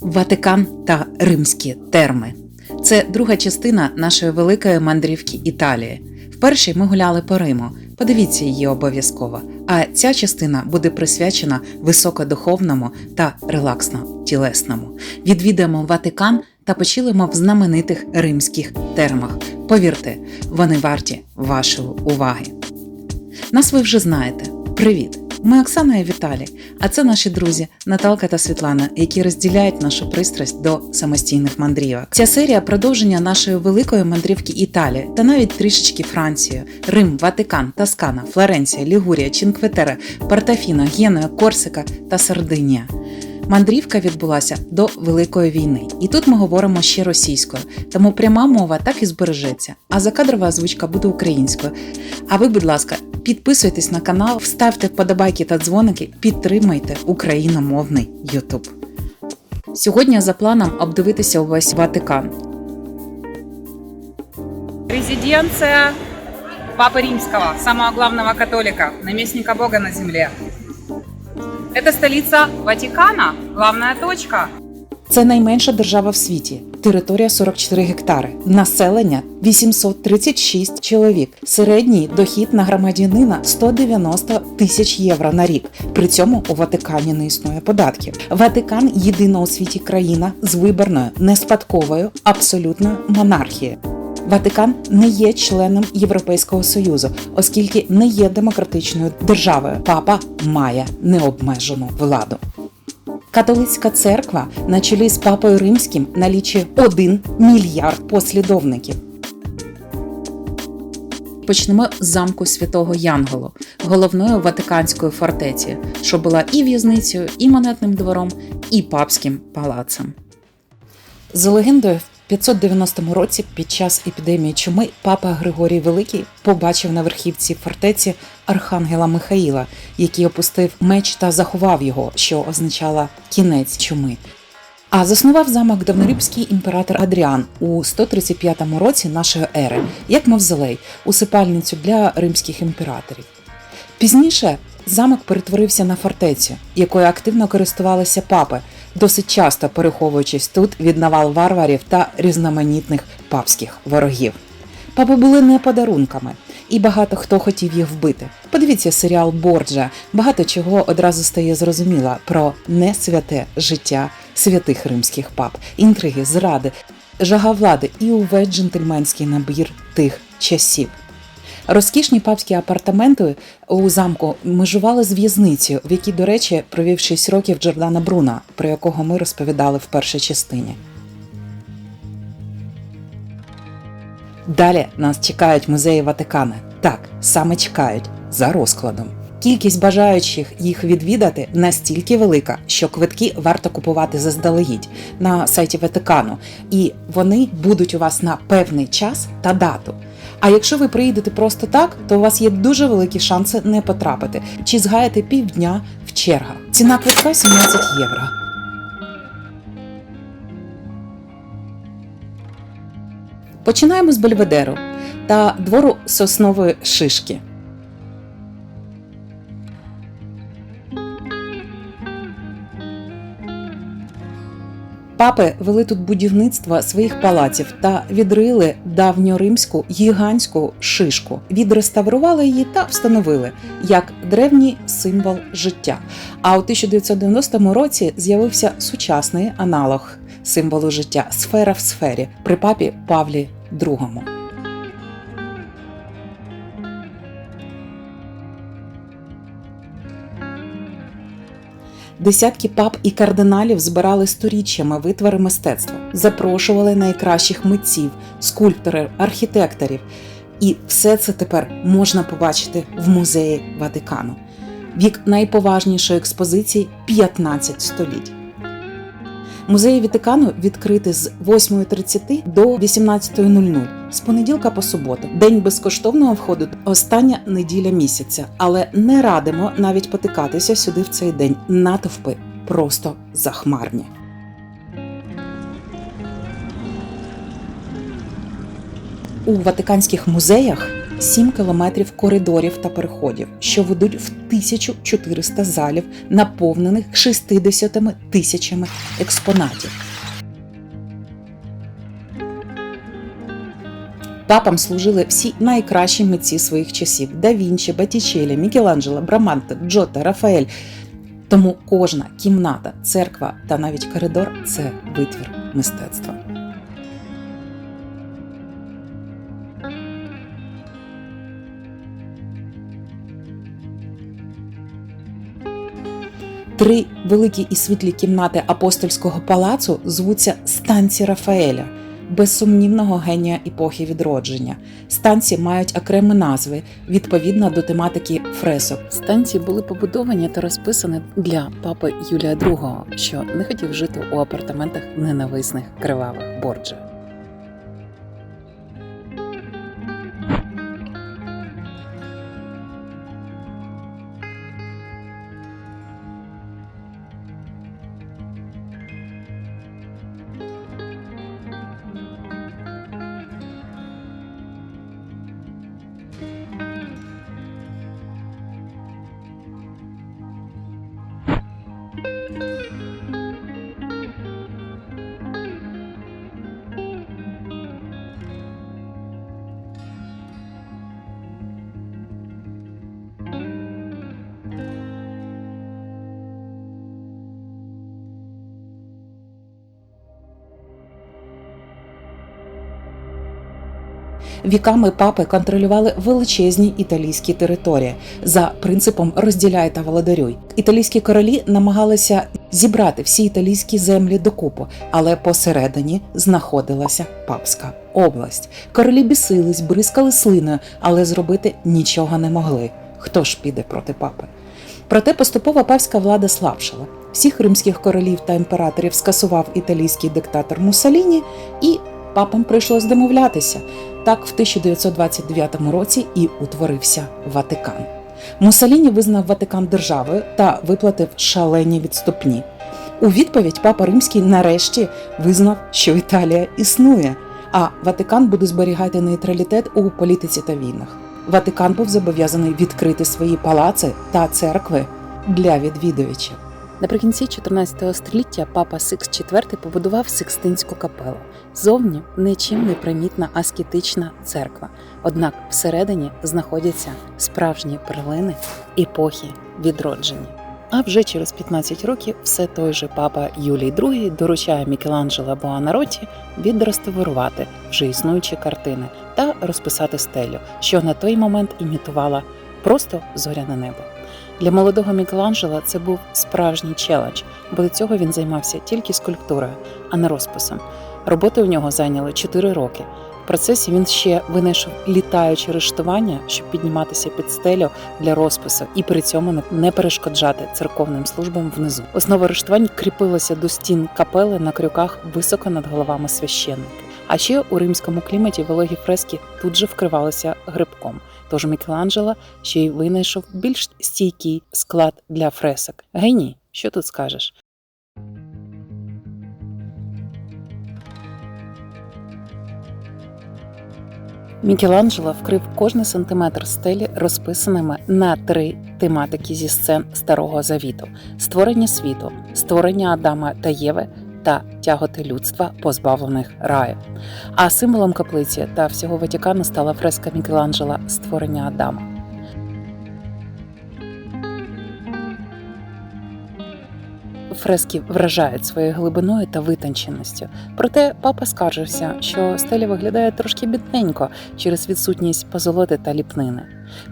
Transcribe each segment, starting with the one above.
Ватикан та римські терми. Це друга частина нашої великої мандрівки Італії. В першій ми гуляли по Риму. Подивіться її обов'язково. А ця частина буде присвячена високодуховному та релаксно-тілесному. Відвідаємо Ватикан та почилимо в знаменитих римських термах. Повірте, вони варті вашої уваги. Нас ви вже знаєте. Привіт! Ми Оксана і Віталій, а це наші друзі Наталка та Світлана, які розділяють нашу пристрасть до самостійних мандрівок. Ця серія продовження нашої великої мандрівки Італії та навіть трішечки Франції, Рим, Ватикан, Тоскана, Флоренція, Лігурія, Чінкветера, Портофіно, Генуя, Корсика та Сардинія. Мандрівка відбулася до Великої війни, і тут ми говоримо ще російською, тому пряма мова так і збережеться, а закадрова озвучка буде українською. А ви, будь ласка, підписуйтесь на канал, вставте вподобайки та дзвоники, підтримайте україномовний YouTube. Сьогодні за планом обдивитися увесь Ватикан. Резиденция Папы Римского, самого главного католика, наместника Бога на земле. Это столица Ватикана, главная точка. Це найменша держава в світі. Територія 44 гектари, населення 836 чоловік. Середній дохід на громадянина 190 тисяч євро на рік. При цьому у Ватикані не існує податків. Ватикан єдина у світі країна з виборною, неспадковою, абсолютною монархією. Ватикан не є членом Європейського союзу, оскільки не є демократичною державою. Папа має необмежену владу. Католицька церква на чолі з папою римським налічує 1 мільярд послідовників. Почнемо з замку святого Янголу, головної Ватиканської фортеці, що була і в'язницею, і монетним двором, і папським палацем. За легендою, 590 році під час епідемії чуми папа Григорій Великий побачив на верхівці фортеці архангела Михаїла, який опустив меч та заховав його, що означало кінець чуми. А заснував замок давнорибський імператор Адріан у 135 році нашої ери, як мавзолей, усипальницю для римських імператорів. Пізніше замок перетворився на фортецю, якою активно користувалися папи, досить часто переховуючись тут від навал варварів та різноманітних папських ворогів. Папи були не подарунками, і багато хто хотів їх вбити. Подивіться серіал Борджа. Багато чого одразу стає зрозуміло про несвяте життя святих римських пап, інтриги, зради, жага влади і увесь джентльменський набір тих часів. Розкішні папські апартаменти у замку межували з в'язницею, в якій, до речі, провів 6 років Джордана Бруна, про якого ми розповідали в першій частині. Далі нас чекають музеї Ватикана. Так, саме чекають за розкладом. Кількість бажаючих їх відвідати настільки велика, що квитки варто купувати заздалегідь на сайті Ватикану, і вони будуть у вас на певний час та дату. А якщо ви приїдете просто так, то у вас є дуже великі шанси не потрапити чи згаєте півдня в чергах. Ціна квитка 17 євро. Починаємо з Бельведеру та двору соснової шишки. Папи вели тут будівництво своїх палаців та відрили давньоримську гігантську шишку, відреставрували її та встановили як древній символ життя. А у 1990 році з'явився сучасний аналог символу життя сфера в сфері при папі Павлі II. Десятки пап і кардиналів збирали сторіччями витвори мистецтва, запрошували найкращих митців, скульпторів, архітекторів. І все це тепер можна побачити в музеї Ватикану. Вік найповажнішої експозиції 15 століть. Музеї Ватикану відкриті з 8.30 до 18.00 з понеділка по суботу. День безкоштовного входу остання неділя місяця, але не радимо навіть потикатися сюди в цей день. Натовпи просто захмарні. У Ватиканських музеях 7 кілометрів коридорів та переходів, що ведуть в 1400 залів, наповнених 60 тисячами експонатів. Папам служили всі найкращі митці своїх часів: Да Вінчі, Батічелі, Мікеланджело, Браманте, Джотто, Рафаель. Тому кожна кімната, церква та навіть коридор це витвір мистецтва. Три великі і світлі кімнати апостольського палацу звуться станці Рафаеля, безсумнівного генія епохи відродження. Станції мають окремі назви відповідно до тематики фресок. Станції були побудовані та розписані для папи Юлія II, що не хотів жити у апартаментах ненависних кривавих борджа. Віками папи контролювали величезні італійські території за принципом розділяй та володарюй. Італійські королі намагалися зібрати всі італійські землі докупу, але посередині знаходилася папська область. Королі бісились, бризкали слиною, але зробити нічого не могли. Хто ж піде проти папи? Проте поступово папська влада слабшала. Всіх римських королів та імператорів скасував італійський диктатор Муссоліні, і папам прийшлось домовлятися. Так, в 1929 році і утворився Ватикан. Муссоліні визнав Ватикан державою та виплатив шалені відступні. У відповідь папа Римський нарешті визнав, що Італія існує, а Ватикан буде зберігати нейтралітет у політиці та війнах. Ватикан був зобов'язаний відкрити свої палаци та церкви для відвідувачів. Наприкінці 14 століття папа Сикс IV побудував Сикстинську капелу. Зовні нічим не примітна аскетична церква. Однак всередині знаходяться справжні перлини епохи відродження. А вже через 15 років все той же папа Юлій II доручає Мікеланджело Буонаротті відреставрувати вже існуючі картини та розписати стелю, що на той момент імітувала просто зоряне небо. Для молодого Мікеланджело це був справжній челендж, бо до цього він займався тільки скульптурою, а не розписом. Роботи у нього зайняли 4 роки. В процесі він ще винайшов літаюче рештування, щоб підніматися під стелю для розпису і при цьому не перешкоджати церковним службам внизу. Основа рештувань кріпилася до стін капели на крюках високо над головами священників. А ще у римському кліматі вологі фрески тут же вкривалися грибком. Тож Мікеланджело ще й винайшов більш стійкий склад для фресок. Геній, що тут скажеш? Мікеланджело вкрив кожний сантиметр стелі розписаними на три тематики зі сцен Старого Завіту: створення світу, створення Адама та Єви та тяготи людства, позбавлених раю. А символом каплиці та всього Ватикану стала фреска Мікеланджела Створення Адама. Фрески вражають своєю глибиною та витонченістю. Проте папа скаржився, що стеля виглядає трошки бідненько через відсутність позолоти та ліпнини.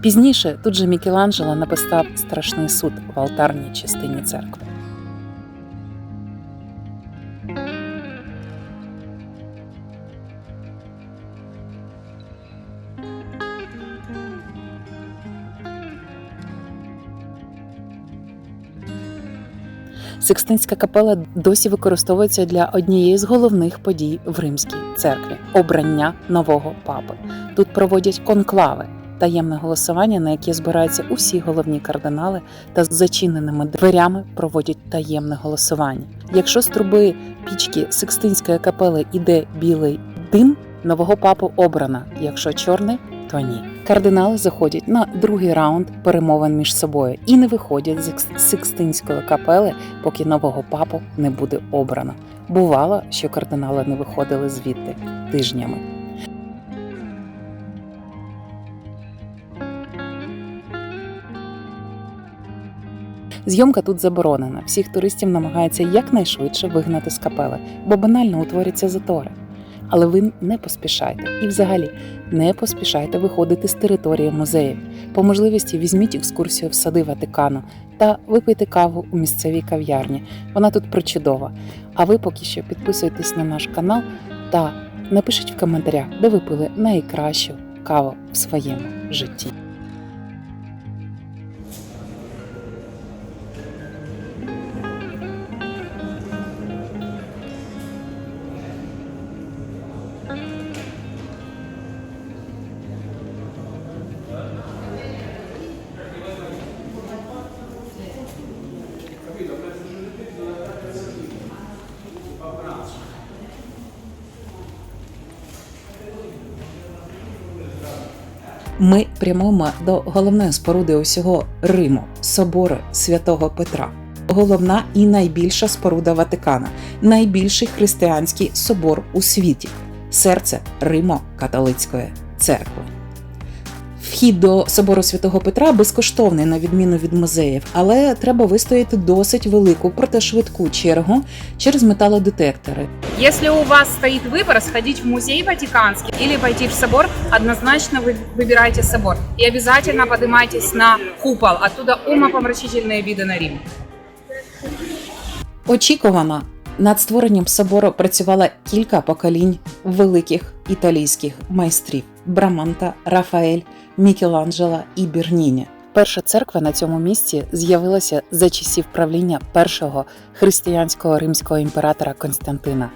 Пізніше тут же Мікеланджело написав страшний суд в алтарній частині церкви. Сикстинська капела досі використовується для однієї з головних подій в римській церкві обрання нового папи. Тут проводять конклави, таємне голосування, на яке збираються усі головні кардинали, та з зачиненими дверями проводять таємне голосування. Якщо з труби пічки Сикстинської капели іде білий дим, нового папу обрано. Якщо чорний то ні. Кардинали заходять на другий раунд перемовин між собою і не виходять з Сикстинської капели, поки нового папу не буде обрано. Бувало, що кардинали не виходили звідти тижнями. Зйомка тут заборонена. Всіх туристів намагаються якнайшвидше вигнати з капели, бо банально утворяться затори. Але ви не поспішайте і, взагалі, не поспішайте виходити з території музеїв. По можливості візьміть екскурсію в сади Ватикану та випийте каву у місцевій кав'ярні. Вона тут причудова. А ви поки що підписуйтесь на наш канал та напишіть в коментарях, де ви пили найкращу каву в своєму житті. Ми прямуємо до головної споруди усього Риму собору святого Петра. Головна і найбільша споруда Ватикана, найбільший християнський собор у світі, серце Римо-католицької церкви. Вхід до собору святого Петра безкоштовний на відміну від музеїв, але треба вистояти досить велику, проте швидку чергу через металодетектори. Если у вас стоит выбор сходить в музей Ватиканский или пойти в собор, однозначно вы выбирайте собор. И обязательно поднимайтесь на купол. Оттуда умопомрачительные виды на Рим. Очікувано над створенням собору працювала кілька поколінь великих італійських майстрів Браманта, Рафаель, Мікеланджело і Берніні. Перша церква на цьому місці з'явилася за часів правління першого християнського римського імператора Константина.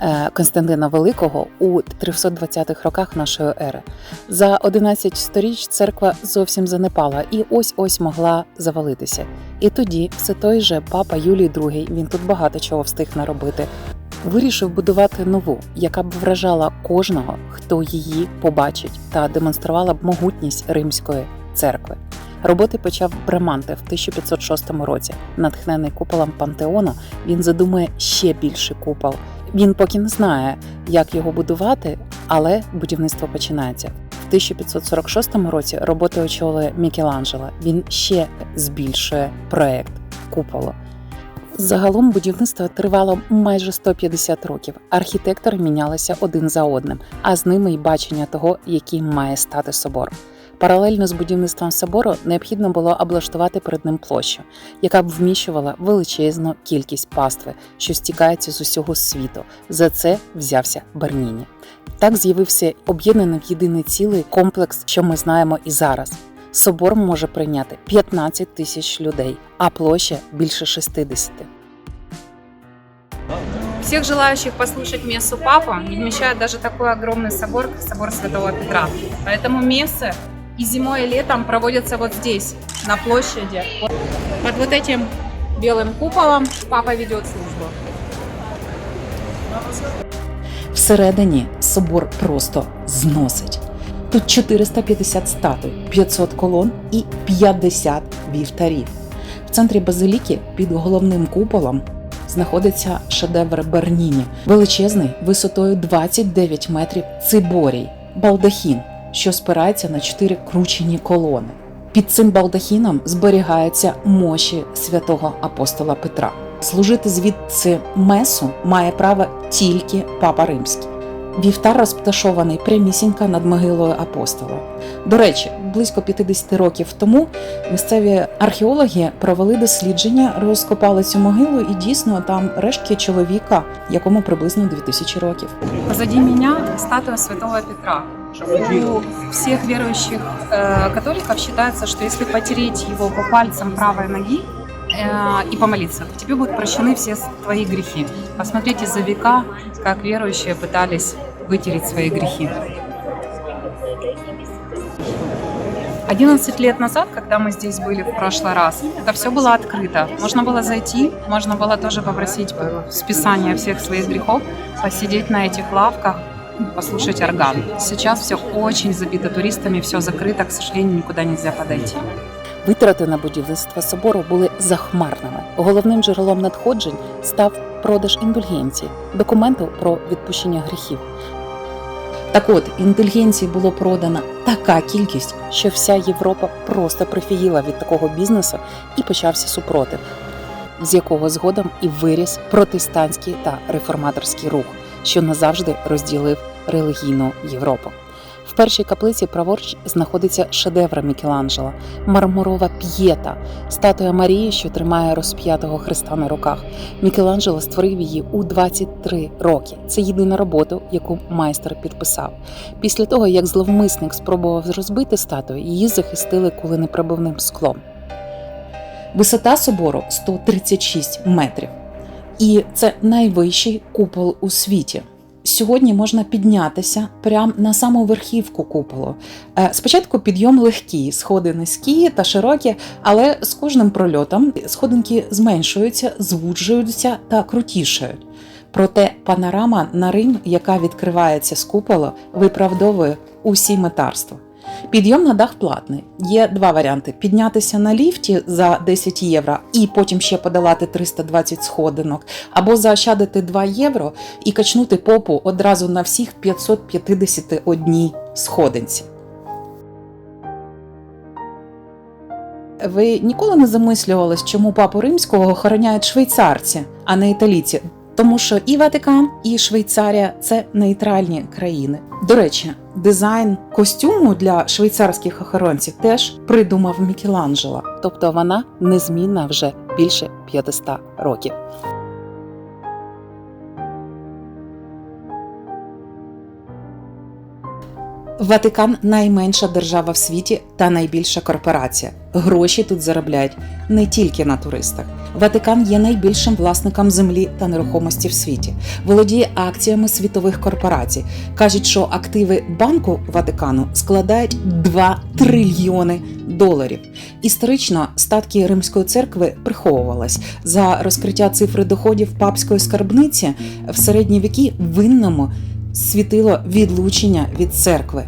Е, Константина Великого у 320-х роках нашої ери. За 11 сторіч церква зовсім занепала і ось ось могла завалитися. І тоді все той же папа Юлій II, він тут багато чого встиг наробити, вирішив будувати нову, яка б вражала кожного, хто її побачить, та демонструвала б могутність римської церкви. Роботи почав Браманте в 1506 році. Натхнений куполом пантеону, він задумує ще більший купол. Він поки не знає, як його будувати, але будівництво починається. В 1546 році роботи очолює Мікеланджело. Він ще збільшує проект куполу. Загалом будівництво тривало майже 150 років. Архітектори мінялися один за одним, а з ними й бачення того, яким має стати собор. Паралельно з будівництвом собору необхідно було облаштувати перед ним площу, яка б вміщувала величезну кількість пастви, що стікається з усього світу. За це взявся Берніні. Так з'явився об'єднаний в єдиний цілий комплекс, що ми знаємо і зараз. Собор може прийняти 15 тисяч людей, а площа більше 60. Всех желающих послушать мессу Папа не вмещает даже такой огромный собор, как собор Святого Петра. Поэтому мессы и зимой, и летом проводятся вот здесь, на площади. Под вот этим белым куполом Папа ведет службу. Всередині собор просто зносить. Тут 450 статуй, 500 колон і 50 вівтарів. В центрі базиліки під головним куполом знаходиться шедевр Берніні, величезний висотою 29 метрів циборій, балдахін, що спирається на чотири кручені колони. Під цим балдахіном зберігаються мощі святого апостола Петра. Служити звідси месу має право тільки папа римський. Вівтар розташований прямісінько над могилою апостола. До речі, близько 50 років тому місцеві археологи провели дослідження, розкопали цю могилу, і дійсно там рештки чоловіка, якому приблизно 2000 років. Позади меня статуя Святого Петра. У всех верующих э, католиков считается, что если потереть его по пальцам правой ноги э, и помолиться, то тебе будут прощены все твои грехи. Посмотрите за века, как верующие пытались вытереть свои грехи. 11 лет назад, когда мы здесь были в прошлый раз, это все было открыто. Можно было зайти, можно было тоже попросить э, списания всех своих грехов, посидеть на этих лавках послушать орган. Сейчас все очень забито туристами, все закрыто, к сожалению, никуда нельзя подойти. Витрати на будівництво собору були захмарними. Головним джерелом надходжень став продаж індульгенції, документу про відпущення гріхів. Так от, індульгенції було продано така кількість, що вся Європа просто прифігіла від такого бізнесу і почався супротив, з якого згодом і виріс протестантський та реформаторський рух, що назавжди розділив релігійну Європу. В першій каплиці праворуч знаходиться шедевр Мікеланджела, мармурова п'єта, статуя Марії, що тримає розп'ятого Христа на руках. Мікеланджело створив її у 23 роки. Це єдина робота, яку майстер підписав. Після того, як зловмисник спробував розбити статую, її захистили куленепробивним склом. Висота собору 136 метрів. І це найвищий купол у світі. Сьогодні можна піднятися прямо на саму верхівку куполу. Е, Спочатку підйом легкий, сходи низькі та широкі, але з кожним прольотом сходинки зменшуються, звуджуються та крутішають. Проте панорама на Рим, яка відкривається з куполу, виправдовує усі метарства. Підйом на дах платний. Є два варіанти: піднятися на ліфті за 10 євро і потім ще подолати 320 сходинок, або заощадити 2 євро і качнути попу одразу на всіх 551 сходинці. Ви ніколи не замислювались, чому папу римського охороняють швейцарці, а не італійці? Тому що і Ватикан, і Швейцарія це нейтральні країни. До речі, дизайн костюму для швейцарських охоронців теж придумав Мікеланджело. Тобто вона незмінна вже більше 500 років. Ватикан найменша держава в світі та найбільша корпорація. Гроші тут заробляють не тільки на туристах. Ватикан є найбільшим власником землі та нерухомості в світі, володіє акціями світових корпорацій. кажуть, що активи банку Ватикану складають 2 трильйони доларів. Історично статки Римської церкви приховувались за розкриття цифри доходів папської скарбниці в середні віки винному світило відлучення від церкви.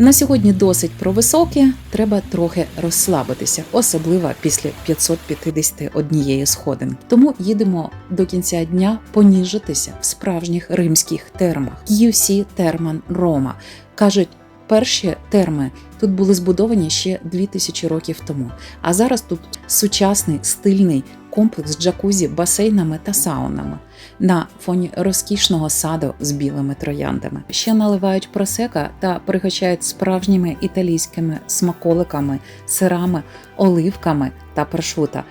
На сьогодні досить про високе, треба трохи розслабитися, особливо після 551 сходин. Тому їдемо до кінця дня поніжитися в справжніх римських термах. QC Терман Рома кажуть. Перші терми тут були збудовані ще 2000 років тому. А зараз тут сучасний стильний комплекс джакузі, басейнами та саунами на фоні розкішного саду з білими трояндами. Ще наливають просека та пригощають справжніми італійськими смаколиками, сирами, оливками та прошута.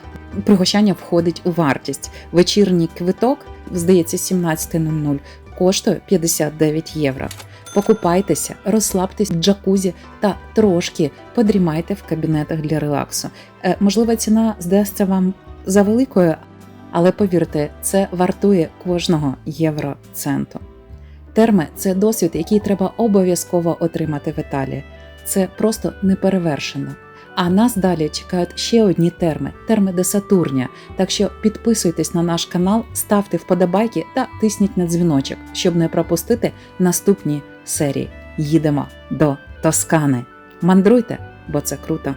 Пригощання входить у вартість. Вечірній квиток, здається, 17.00, коштує 59 євро. Покупайтеся, розслабтесь в джакузі та трошки подрімайте в кабінетах для релаксу. Е, можливо, ціна здасться вам за великою, але повірте, це вартує кожного євроценту. Терми це досвід, який треба обов'язково отримати в Італії. Це просто неперевершено. А нас далі чекають ще одні терми терми де Сатурня. Так що підписуйтесь на наш канал, ставте вподобайки та тисніть на дзвіночок, щоб не пропустити наступні серії. Їдемо до Тоскани. Мандруйте, бо це круто.